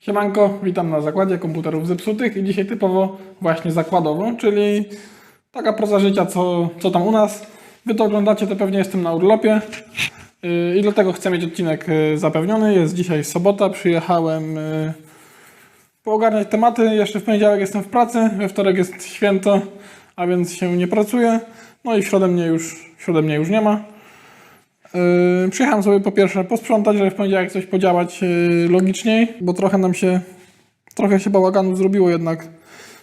Siemanko, witam na zakładzie komputerów zepsutych i dzisiaj typowo właśnie zakładowo, czyli taka proza życia, co, co tam u nas. Wy to oglądacie, to pewnie jestem na urlopie yy, i dlatego chcę mieć odcinek yy, zapewniony. Jest dzisiaj sobota, przyjechałem yy, poogarniać tematy. Jeszcze w poniedziałek jestem w pracy, we wtorek jest święto, a więc się nie pracuje. No i w środę mnie już, w środę mnie już nie ma. Yy, przyjechałem sobie po pierwsze posprzątać, żeby w poniedziałek coś podziałać yy, logiczniej, bo trochę nam się, trochę się bałaganów zrobiło jednak.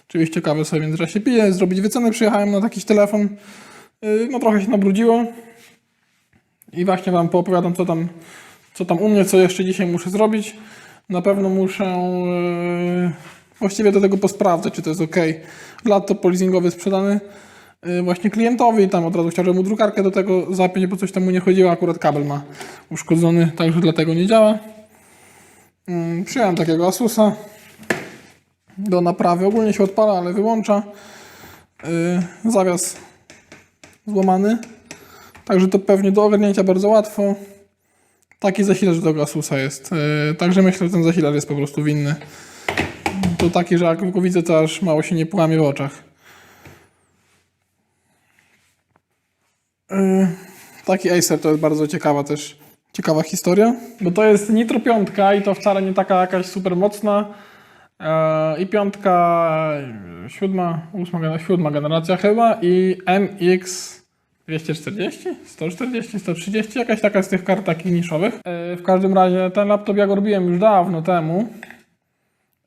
Oczywiście kawę sobie w międzyczasie piję, zrobić wycenę przyjechałem na jakiś telefon. Yy, no trochę się nabrudziło. I właśnie wam poopowiadam co tam, co tam u mnie, co jeszcze dzisiaj muszę zrobić. Na pewno muszę yy, właściwie do tego posprawdzać, czy to jest ok. Laptop leasingowy sprzedany właśnie klientowi tam od razu chciałem mu drukarkę do tego zapiąć, bo coś tam mu nie chodziło, akurat kabel ma uszkodzony, także dlatego nie działa. Yy, Przyjąłem takiego Asusa do naprawy. Ogólnie się odpala, ale wyłącza. Yy, Zawias złamany. Także to pewnie do ogarnięcia bardzo łatwo. Taki zasilacz do Asusa jest. Yy, Także myślę, że ten zasilacz jest po prostu winny. To taki, że jak go widzę, to aż mało się nie płamie w oczach. Taki Acer to jest bardzo ciekawa też ciekawa historia, bo to jest Nitro piątka i to wcale nie taka jakaś super mocna. Yy, I piątka, yy, siódma, ósma, siódma generacja chyba i MX 240, 140, 130, jakaś taka z tych kart takich niszowych. Yy, W każdym razie ten laptop ja go robiłem już dawno temu.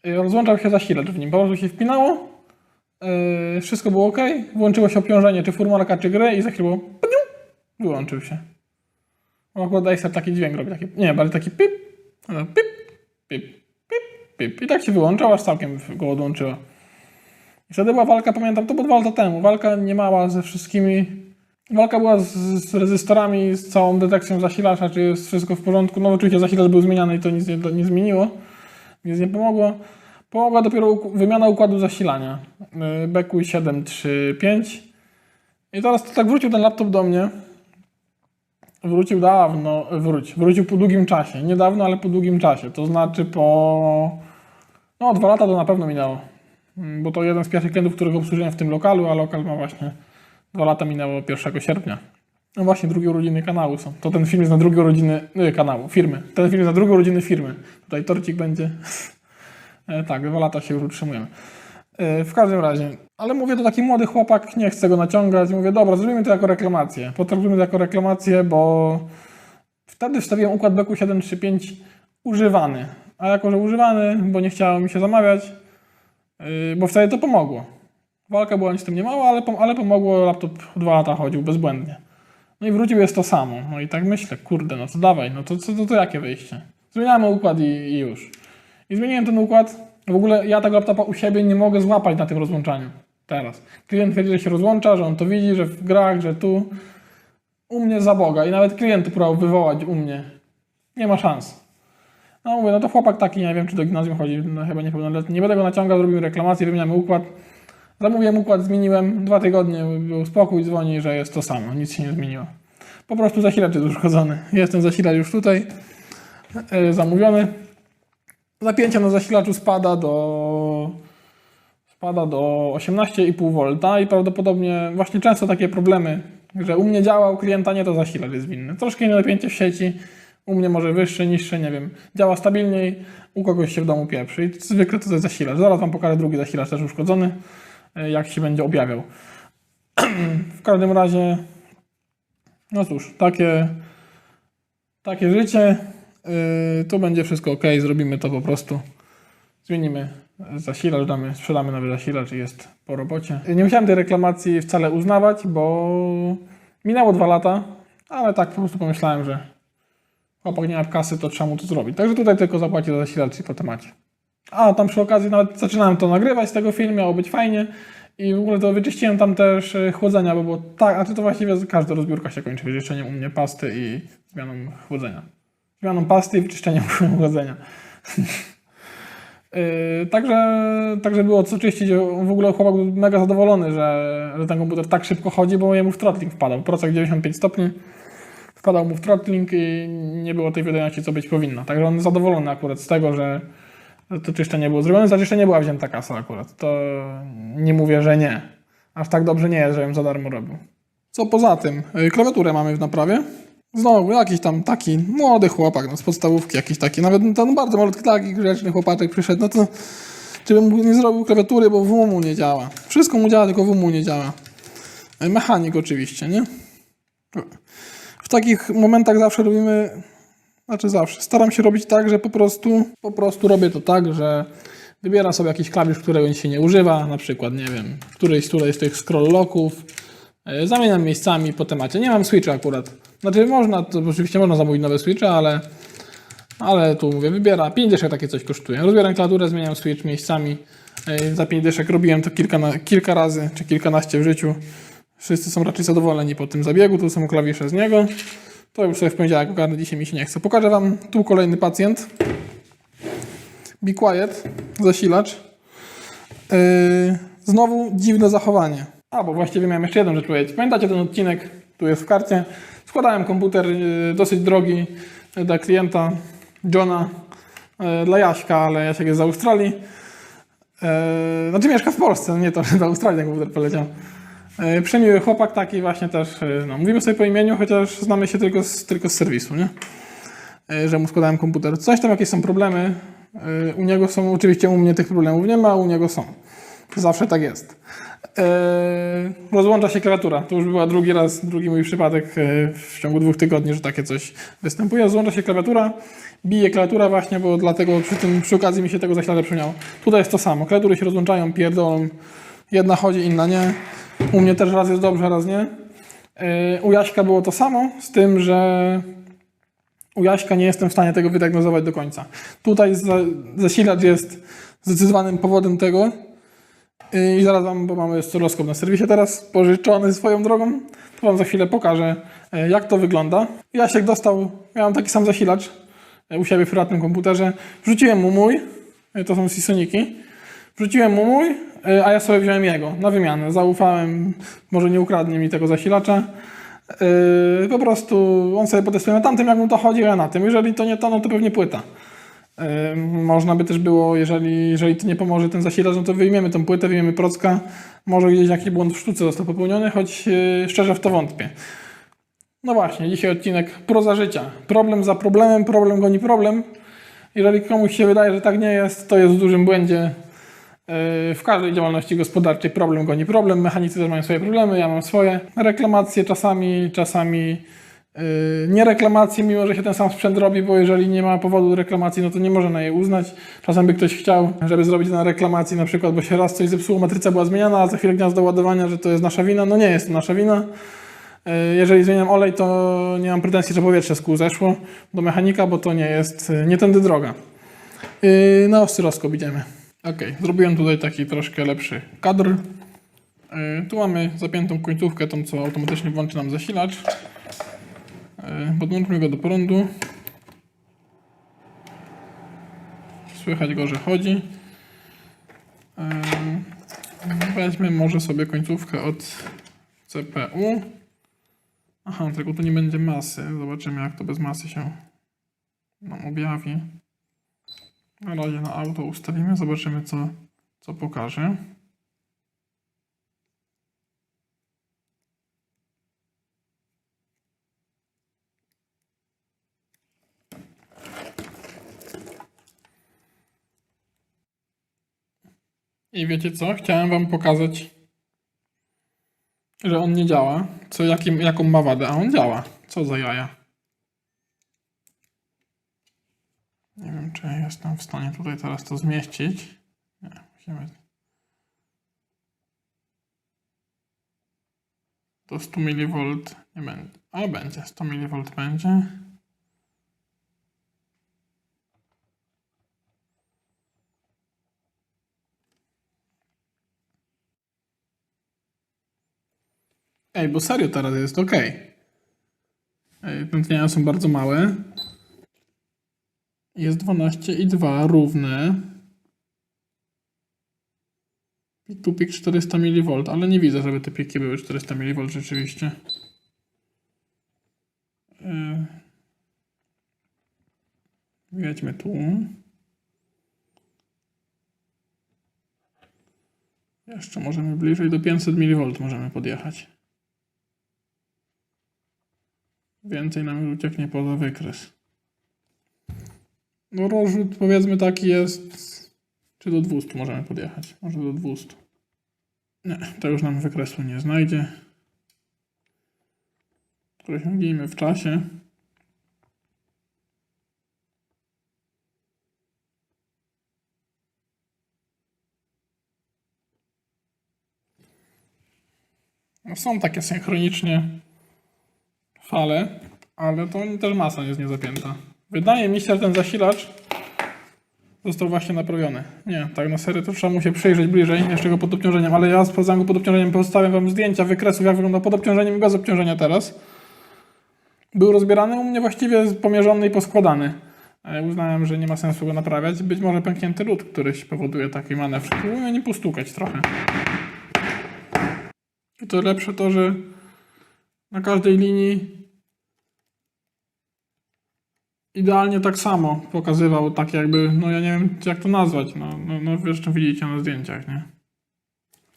Rozłączał się zasilacz w nim, po prostu się wpinało, wszystko było ok, włączyło się obciążenie, czy furmanka, czy gry i za chwilę było wyłączył się. Akurat Acer taki dźwięk robi, taki, nie, bardziej taki pip, pip, pip, pip, pip i tak się wyłączał, aż całkiem go odłączyła. I wtedy była walka, pamiętam, to było dwa lata temu, walka nie mała ze wszystkimi, walka była z, z rezystorami, z całą detekcją zasilacza, czy jest wszystko w porządku, no oczywiście zasilacz był zmieniany i to nic nie, nie zmieniło, nic nie pomogło. Pomogła dopiero uk- wymiana układu zasilania. Yy, Bekuj 735. I teraz to tak wrócił ten laptop do mnie. Wrócił dawno, wróć, wrócił po długim czasie. Niedawno, ale po długim czasie. To znaczy po. No, dwa lata to na pewno minęło. Mm, Bo to jeden z pierwszych klientów, których obsłużyłem w tym lokalu, a lokal ma właśnie dwa lata minęło 1 sierpnia. No właśnie, drugie urodziny kanału są. To ten film jest na drugie urodziny y, kanału, firmy. Ten film jest na drugie urodziny firmy. Tutaj torcik będzie. E, Tak, dwa lata się już utrzymujemy. E, W każdym razie, ale mówię, to taki młody chłopak, nie chcę go naciągać. Mówię, dobra, zrobimy to jako reklamację. Potraktujmy to jako reklamację, bo wtedy wstawiłem układ Beku 735 używany. A jako, że używany, bo nie chciało mi się zamawiać, yy, bo wtedy to pomogło. Walka była nic tym nie mała, ale, ale pomogło, laptop dwa lata chodził bezbłędnie. No i wrócił jest to samo. No i tak myślę, kurde, no to dawaj, no to, to, to, to jakie wyjście? Zmieniamy układ i, i już. I zmieniłem ten układ. W ogóle ja tego laptopa u siebie nie mogę złapać na tym rozłączaniu. Teraz. Klient twierdzi, że się rozłącza, że on to widzi, że w grach, że tu. U mnie za Boga. I nawet klient próbował wywołać u mnie. Nie ma szans. No mówię, no to chłopak taki, nie wiem czy do gimnazjum chodzi, no chyba niepełnoletni. Nie będę go naciągał, zrobimy reklamację, wymieniamy układ. Zamówiłem układ, zmieniłem. Dwa tygodnie był spokój, dzwoni, że jest to samo. Nic się nie zmieniło. Po prostu zasilacz jest uszkodzony. Jest ten zasilacz już tutaj. Yy, zamówiony. Napięcie na zasilaczu spada do spada do 18,5 V i prawdopodobnie właśnie często takie problemy, że u mnie działa, u klienta nie, to zasilacz jest winny. Troszkę napięcie w sieci, u mnie może wyższe, niższe, nie wiem. Działa stabilniej, u kogoś się w domu pieprzy i zwykle to jest zasilacz. Zaraz Wam pokażę drugi zasilacz też uszkodzony, y, jak się będzie objawiał. w każdym razie, no cóż, takie, takie życie. Yy, tu będzie wszystko ok, zrobimy to po prostu. Zmienimy zasilacz, damy, sprzedamy nowy zasilacz i jest po robocie. Nie musiałem tej reklamacji wcale uznawać, bo minęło dwa lata, ale tak po prostu pomyślałem, że chłopak nie ma kasy, to trzeba mu to zrobić. Także tutaj tylko zapłaci za zasilacz i po temacie. A tam przy okazji nawet zaczynałem to nagrywać z tego filmu, miało być fajnie. I w ogóle to wyczyściłem tam też y, chłodzenia, bo było tak, a to właściwie każda rozbiórka się kończy wyczyszczeniem u mnie pasty i zmianą chłodzenia. Zmianą pasty i wyczyszczeniem chłodzenia. Yy, także, także było co czyścić. W ogóle chłopak był mega zadowolony, że, że ten komputer tak szybko chodzi, bo jemu w throttling wpadał. Procek 95 stopni. Wpadał mu w throttling i nie było tej wydajności, co być powinno. Także on zadowolony akurat z tego, że, że to czyszczenie było zrobione. Za czyszczenie była wzięta kasa akurat. To nie mówię, że nie. Aż tak dobrze nie jest, że ją za darmo robił. Co poza tym? Y, Klawiaturę mamy w naprawie. Znowu jakiś tam taki młody chłopak no, z podstawówki, jakiś taki, nawet ten bardzo malutki, taki grzeczny chłopaczek przyszedł, no to czy bym nie zrobił klawiatury, bo w mu nie działa. Wszystko mu działa, tylko w mu nie działa. Y, Mechanik oczywiście, nie? W takich momentach zawsze robimy, znaczy zawsze, staram się robić tak, że po prostu, po prostu robię to tak, że wybieram sobie jakiś klawisz, którego się nie używa, na przykład, nie wiem, któryś tutaj z tych scroll locków, e, zamieniam miejscami po temacie. Nie mam switcha akurat. Znaczy można, to oczywiście można zamówić nowe switche, ale, ale tu mówię, wybiera, 5 dyszek takie coś kosztuje. Rozbieram klawiaturę, zmieniam switch miejscami. E, Za 5 dyszek robiłem to kilka, kilka razy, czy kilkanaście w życiu. Wszyscy są raczej zadowoleni po tym zabiegu, tu są klawisze z niego. To już sobie w poniedziałek ogarnę, dzisiaj mi się nie chce. Pokażę Wam tu kolejny pacjent. Be Quiet, zasilacz. Yy, znowu dziwne zachowanie. A, bo właściwie miałem jeszcze jedną rzecz powiedzieć. Pamiętacie ten odcinek, tu jest w karcie. Składałem komputer yy, dosyć drogi yy, dla klienta Johna, yy, dla Jaśka, ale Jasiek jest z Australii. Znaczy mieszka w Polsce, nie to, że do Australii ten komputer poleciał. Przemiły chłopak taki właśnie też, no, mówimy sobie po imieniu, chociaż znamy się tylko z, tylko z serwisu, nie? Że mu składałem komputer. Coś tam, jakieś są problemy, u niego są, oczywiście u mnie tych problemów nie ma, u niego są. Zawsze tak jest. Yy, rozłącza się klawiatura. To już była drugi raz, drugi mój przypadek yy, w ciągu dwóch tygodni, że takie coś występuje. Rozłącza się klawiatura, bije klawiatura właśnie, bo dlatego przy, tym, przy okazji mi się tego zaślada przypomniało. Tutaj jest to samo. Klawiatury się rozłączają, pierdolą. Jedna chodzi, inna nie. U mnie też raz jest dobrze, raz nie. Yy, u Jaśka było to samo, z tym, że u Jaśka nie jestem w stanie tego wydiagnozować do końca. Tutaj za, zasilacz jest zdecydowanym powodem tego, i zaraz wam, bo mamy oscyloskop na serwisie teraz, pożyczony swoją drogą, to wam za chwilę pokażę, e, jak to wygląda. Jasiek dostał, miałem taki sam zasilacz e, u siebie w prywatnym komputerze. Wrzuciłem mu mój, to są Sisoniki. Wrzuciłem mu mój, a ja sobie wziąłem jego na wymianę. Zaufałem, może nie ukradnie mi tego zasilacza. Po prostu on sobie potestuje na tamtym, jak mu to chodzi, a ja na tym. Jeżeli to nie to, no to pewnie płyta. Można by też było, jeżeli, jeżeli to nie pomoże ten zasilacz, no to wyjmiemy tą płytę, wyjmiemy procka. Może gdzieś jakiś błąd w sztuce został popełniony, choć yy, szczerze w to wątpię. No właśnie, dzisiaj odcinek proza życia. Problem za problemem, problem goni problem. Jeżeli komuś się wydaje, że tak nie jest, to jest w dużym błędzie. Yy, W każdej działalności gospodarczej problem goni problem. Mechanicy też mają swoje problemy, ja mam swoje. Reklamacje czasami, czasami nie reklamacje, mimo że się ten sam sprzęt robi, bo jeżeli nie ma powodu do reklamacji, no to nie można jej uznać. Czasem by ktoś chciał, żeby zrobić na reklamacji na przykład, bo się raz coś zepsuło, matryca była zmieniana, a za chwilę gniazdo ładowania, że to jest nasza wina. No nie jest to nasza wina. Yy, Jeżeli zmieniam olej, to nie mam pretensji, że powietrze z kół zeszło do mechanika, bo to nie jest, yy, nie tędy droga. Yy, Na oscyloskop idziemy. Ok, zrobiłem tutaj taki troszkę lepszy kadr. Yy, Tu mamy zapiętą końcówkę, tą co automatycznie włączy nam zasilacz. Yy, Podłączmy go do prądu. Słychać go, że chodzi. Yy, Weźmy może sobie końcówkę od CPU. Aha, tylko tu nie będzie masy. Zobaczymy jak to bez masy się nam objawi. Na razie na auto ustawimy, zobaczymy co, co pokaże. I wiecie co? Chciałem wam pokazać, że on nie działa. Co, jakim, jaką ma wadę, a on działa. Co za jaja. Nie wiem, czy jestem w stanie tutaj teraz to zmieścić. Nie, musimy. To 100 mV nie będzie. A będzie, 100 mV będzie. Ej, bo serio teraz jest ok. Ej, są bardzo małe. Jest 12 i 2 równe. Pik tu pik 400 mV, ale nie widzę, żeby te piki były 400 mV rzeczywiście. Jedźmy tu. Jeszcze możemy bliżej do 500 mV możemy podjechać. Więcej nam ucieknie poza wykres. No rozrzut powiedzmy taki jest. Czy do 200 możemy podjechać? Może do 200. Nie, to już nam wykresu nie znajdzie. Prosiągnijmy w czasie. No są takie synchronicznie fale, ale to też masa jest niezapięta. Wydaje mi się, że ten zasilacz został właśnie naprawiony. Nie, tak na serio to trzeba mu się przyjrzeć bliżej, jeszcze go pod obciążeniem, ale ja sprawdzałem go pod obciążeniem, postawię wam zdjęcia wykresów, jak wygląda pod obciążeniem i bez obciążenia teraz. Był rozbierany u mnie właściwie pomierzony i poskładany. Ale uznałem, że nie ma sensu go naprawiać. Być może pęknięty lód któryś powoduje taki manewr. Spróbujmy nie postukać trochę. I to lepsze to, że na każdej linii idealnie tak samo pokazywał, tak jakby, no ja nie wiem jak to nazwać, no, no, no zresztą widzicie na zdjęciach, nie?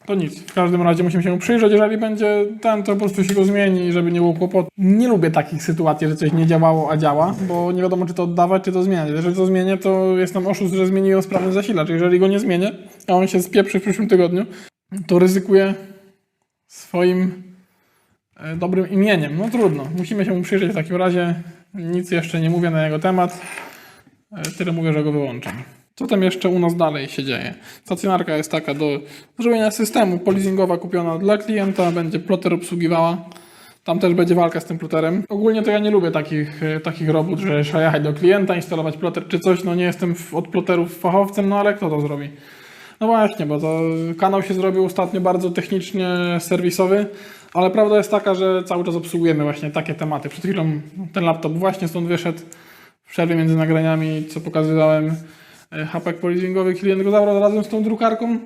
To nic, w każdym razie musimy się mu przyjrzeć, jeżeli będzie ten, to po prostu się go zmieni, żeby nie było kłopotu. Nie lubię takich sytuacji, że coś nie działało, a działa, bo nie wiadomo czy to oddawać, czy to zmieniać. Jeżeli to zmienię, to jestem oszust, że zmieniłem sprawny zasilacz. Jeżeli go nie zmienię, a on się spieprzy w przyszłym tygodniu, to ryzykuję swoim e, dobrym imieniem. No trudno, musimy się mu przyjrzeć w takim razie. Nic jeszcze nie mówię na jego temat. E, Tyle mówię, że go wyłączam. Co tam jeszcze u nas dalej się dzieje? Stacjonarka jest taka do zrobienia systemu. Polizingowa kupiona dla klienta, będzie ploter obsługiwała. Tam też będzie walka z tym ploterem. Ogólnie to ja nie lubię takich, e, takich robót, że trzeba jechać do klienta, instalować ploter czy coś. No nie jestem od ploterów fachowcem, no ale kto to zrobi? No właśnie, bo to kanał się zrobił ostatnio bardzo technicznie serwisowy, ale prawda jest taka, że cały czas obsługujemy właśnie takie tematy. Przed chwilą ten laptop właśnie stąd wyszedł w przerwie między nagraniami, co pokazywałem. e, Hapek polizingowy, klient go zabrał razem z tą drukarką.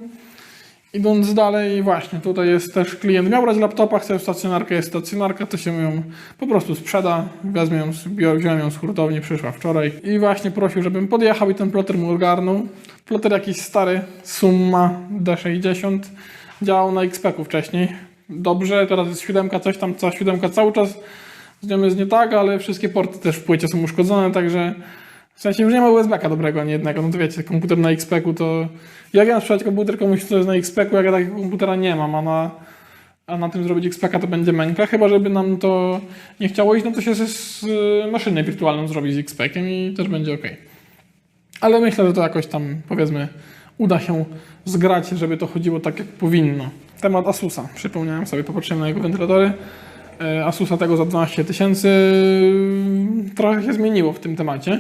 Idąc dalej, właśnie tutaj jest też klient miał brać laptopa, chce stacjonarkę, jest stacjonarka, to się ją po prostu sprzeda. Wezmę ją, wziąłem ją z hurtowni, przyszła wczoraj i właśnie prosił, żebym podjechał i ten ploter mu ogarnął. Ploter jakiś stary, Summa D60, działał na XP-ku wcześniej. Dobrze, teraz jest siódemka, coś tam, ta siódemka cały czas z nią jest nie tak, ale wszystkie porty też w płycie są uszkodzone, także w sensie już nie ma USB-ka dobrego ani jednego. No to wiecie, komputer na XP-ku to... Ja sprzedać komputer komuś, kto jest na XP-ku, jak ja takiego komputera nie mam, a na, a na tym zrobić XP-ka to będzie męka. Chyba, żeby nam to nie chciało iść, no to się z, z maszynę wirtualną zrobi z XP-kiem i też będzie ok. Ale myślę, że to jakoś tam, powiedzmy, uda się zgrać, żeby to chodziło tak, jak powinno. Temat Asusa. Przypomniałem sobie, popatrzyłem na jego wentylatory. E, Asusa tego za 12 tysięcy trochę się zmieniło w tym temacie.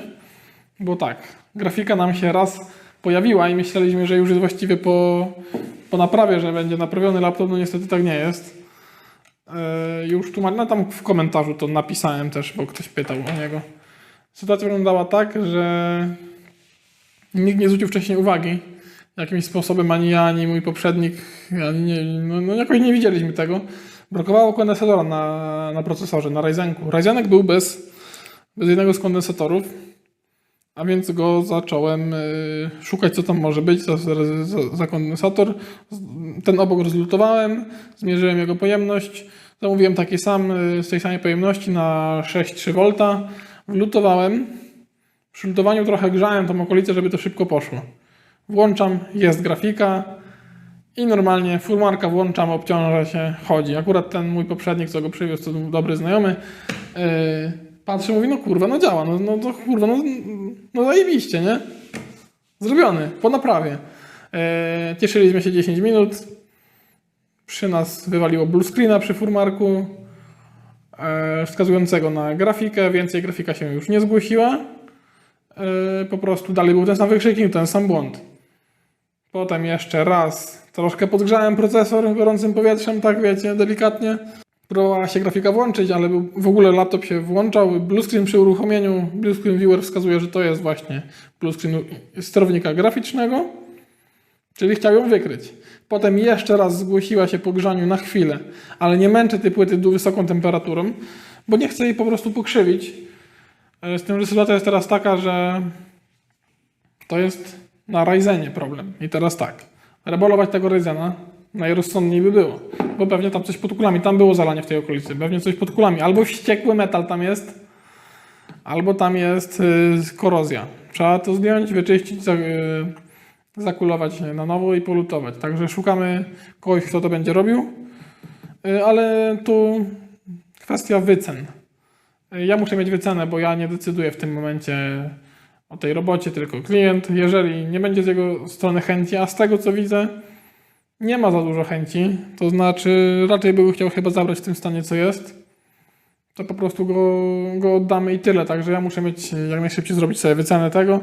Bo tak, grafika nam się raz pojawiła i myśleliśmy, że już jest właściwie po, po naprawie, że będzie naprawiony laptop, no niestety tak nie jest. E, już tu no tam w komentarzu to napisałem też, bo ktoś pytał o niego. Sytuacja wyglądała tak, że nikt nie zwrócił wcześniej uwagi jakimś sposobem, ani ja, ani mój poprzednik, ani nie, no, no jakoś nie widzieliśmy tego. Brakowało kondensatora na, na procesorze, na Ryzenku. Ryzenek był bez, bez jednego z kondensatorów, a więc go zacząłem y, szukać, co tam może być za, za, za, kondensator. Ten obok rozlutowałem, zmierzyłem jego pojemność, zamówiłem taki sam y, z tej samej pojemności na 6,3 V, wlutowałem. Przy lutowaniu trochę grzałem tą okolicę, żeby to szybko poszło. Włączam, jest grafika i normalnie furmarka włączam, obciąża się, chodzi. Akurat ten mój poprzednik, co go przywiózł, to dobry znajomy, yy, patrzy, mówi, no kurwa, no działa, no, no to kurwa, no, no zajebiście, nie? Zrobiony, po naprawie. Yy, cieszyliśmy się 10 minut, przy nas wywaliło blue screena przy furmarku, yy, wskazującego na grafikę, więcej grafika się już nie zgłosiła. Yy, po prostu dalej był ten sam wykrzyknik, ten sam błąd. Potem jeszcze raz troszkę podgrzałem procesor gorącym powietrzem, tak wiecie, delikatnie. Próbowała się grafika włączyć, ale w ogóle laptop się włączał. Bluescreen przy uruchomieniu, Bluescreen Viewer wskazuje, że to jest właśnie bluescreen sterownika graficznego, czyli chciał ją wykryć. Potem jeszcze raz zgłosiła się po grzaniu na chwilę, ale nie męczę tej płyty wysoką temperaturą, bo nie chcę jej po prostu pokrzywić. E, Z tym, że sytuacja jest teraz taka, że to jest na Ryzenie problem. I teraz tak, rebolować tego Ryzena najrozsądniej by było. Bo pewnie tam coś pod kulami, tam było zalanie w tej okolicy, pewnie coś pod kulami. Albo wściekły metal tam jest, albo tam jest y, korozja. Trzeba to zdjąć, wyczyścić, y, zakulować na nowo i polutować. Także szukamy kogoś, kto to będzie robił. Y, ale tu kwestia wycen. Ja muszę mieć wycenę, bo ja nie decyduję w tym momencie o tej robocie, tylko klient. Jeżeli nie będzie z jego strony chęci, a z tego co widzę, nie ma za dużo chęci, to znaczy raczej by chciał chyba zabrać w tym stanie, co jest, to po prostu go, go oddamy i tyle. Także ja muszę mieć jak najszybciej zrobić sobie wycenę tego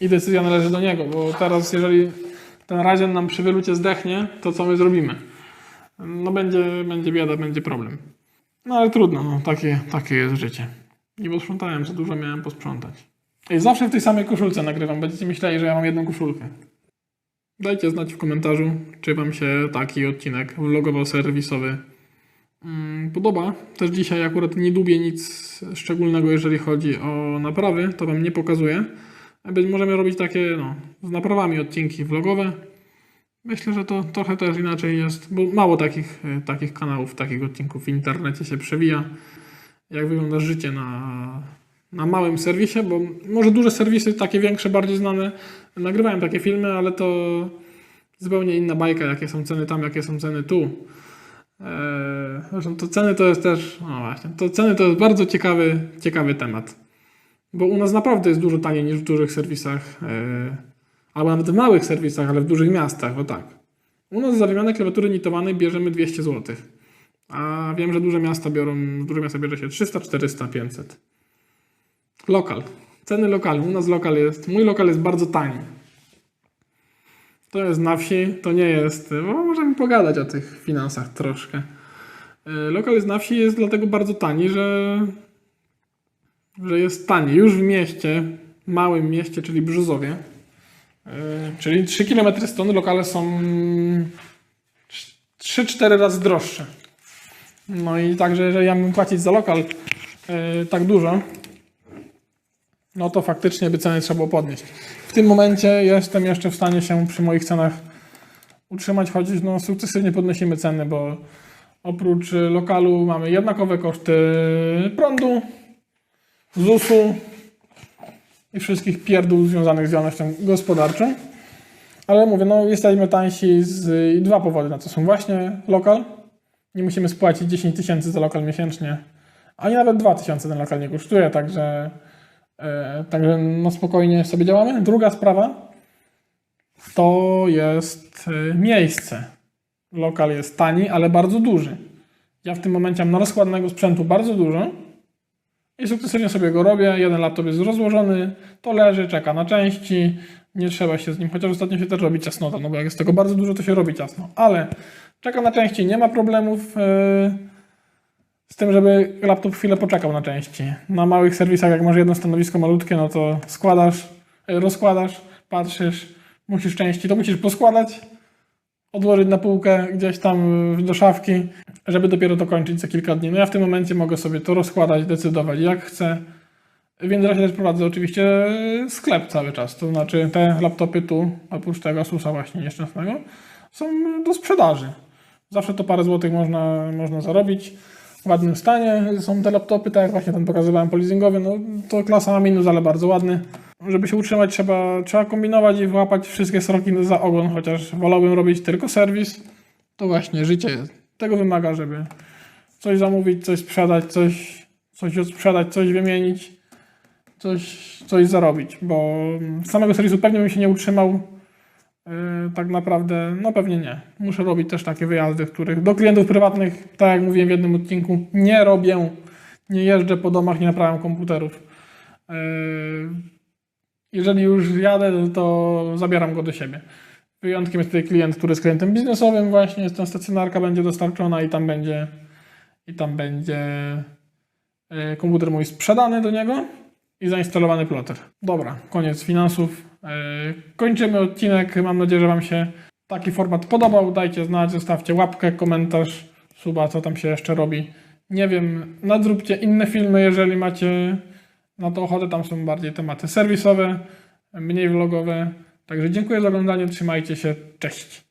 i decyzja należy do niego, bo teraz jeżeli ten Ryzen nam przy wylucie zdechnie, to co my zrobimy? No będzie, będzie bieda, będzie problem. No ale trudno, no, takie, takie jest życie. Nie posprzątałem, za dużo miałem posprzątać. Zawsze w tej samej koszulce nagrywam, będziecie myśleli, że ja mam jedną koszulkę. Dajcie znać w komentarzu, czy Wam się taki odcinek vlogowo-serwisowy mm, podoba. Też dzisiaj akurat nie lubię nic szczególnego, jeżeli chodzi o naprawy, to Wam nie pokazuję. Być możemy robić takie, no, z naprawami odcinki vlogowe. Myślę, że to trochę też inaczej jest, bo mało takich, e, takich kanałów, takich odcinków w internecie się przewija. Jak wygląda życie na, na małym serwisie, bo może duże serwisy, takie większe, bardziej znane, nagrywają takie filmy, ale to zupełnie inna bajka, jakie są ceny tam, jakie są ceny tu. Eee, Zresztą to ceny to jest też, no właśnie, to ceny to jest bardzo ciekawy, ciekawy temat. Bo u nas naprawdę jest dużo taniej niż w dużych serwisach, eee, albo nawet w małych serwisach, ale w dużych miastach, o tak. U nas za wymianę klawiatury nitowanej bierzemy 200 zł. A wiem, że duże miasta biorą, duże miasta bierze się 300, 400, 500. Lokal. Ceny lokalu. U nas lokal jest, mój lokal jest bardzo tani. To jest na wsi, to nie jest, bo możemy pogadać o tych finansach troszkę. E, Lokal jest na wsi, jest dlatego bardzo tani, że, że jest tani. Już w mieście, małym mieście, czyli Brzuzowie, e, czyli 3 km stąd lokale są 3-4 razy droższe. No i także, jeżeli ja bym płacić za lokal e, tak dużo, no to faktycznie by ceny trzeba było podnieść. W tym momencie jestem jeszcze w stanie się przy moich cenach utrzymać, choć no, sukcesywnie podnosimy ceny, bo oprócz lokalu mamy jednakowe koszty prądu, ZUS-u i wszystkich pierdół związanych z działalnością gospodarczą. Ale mówię, no jesteśmy tańsi z i dwa powody na to są właśnie lokal. Nie musimy spłacić 10 tysięcy za lokal miesięcznie, ani nawet 2 tysiące ten lokal nie kosztuje, także Także no spokojnie sobie działamy. Druga sprawa to jest e, miejsce. Lokal jest tani, ale bardzo duży. Ja w tym momencie mam rozkładnego sprzętu bardzo dużo i sukcesywnie sobie go robię. Jeden laptop jest rozłożony, to leży, czeka na części. Nie trzeba się z nim, chociaż ostatnio się też robi ciasnota, no bo jak jest tego bardzo dużo, to się robi ciasno. Ale czeka na części, nie ma problemów. e, z tym, żeby laptop chwilę poczekał na części. Na małych serwisach, jak masz jedno stanowisko malutkie, no to składasz, e, rozkładasz, patrzysz, musisz części, to musisz poskładać, odłożyć na półkę gdzieś tam y, do szafki, żeby dopiero to kończyć za kilka dni. No ja w tym momencie mogę sobie to rozkładać, decydować jak chcę. W międzyczasie też prowadzę oczywiście y, sklep cały czas, to znaczy te laptopy tu, oprócz tego Asusa właśnie nieszczęsnego, są do sprzedaży. Zawsze to parę złotych można, można zarobić ładnym stanie są te laptopy, tak jak właśnie ten pokazywałem po leasingowie, no to klasa ma minus, ale bardzo ładny. Żeby się utrzymać trzeba, trzeba kombinować i wyłapać wszystkie sroki za ogon, chociaż wolałbym robić tylko serwis. To właśnie życie tego wymaga, żeby coś zamówić, coś sprzedać, coś, coś odsprzedać, coś wymienić, coś, coś zarobić, bo samego serwisu pewnie bym się nie utrzymał. Yy, tak naprawdę, no pewnie nie. Muszę robić też takie wyjazdy, których do klientów prywatnych, tak jak mówiłem w jednym odcinku, nie robię, nie jeżdżę po domach, nie naprawiam komputerów. Yy, jeżeli już jadę, to zabieram go do siebie. Wyjątkiem jest tutaj klient, który jest klientem biznesowym właśnie, jest tam stacjonarka będzie dostarczona i tam będzie i tam będzie yy, komputer mój sprzedany do niego i zainstalowany ploter. Dobra, koniec finansów. Yy, Kończymy odcinek. Mam nadzieję, że Wam się taki format podobał. Dajcie znać, zostawcie łapkę, komentarz, suba, co tam się jeszcze robi. Nie wiem, nadróbcie inne filmy, jeżeli macie na to ochotę. Tam są bardziej tematy serwisowe, mniej vlogowe. Także dziękuję za oglądanie, trzymajcie się, cześć.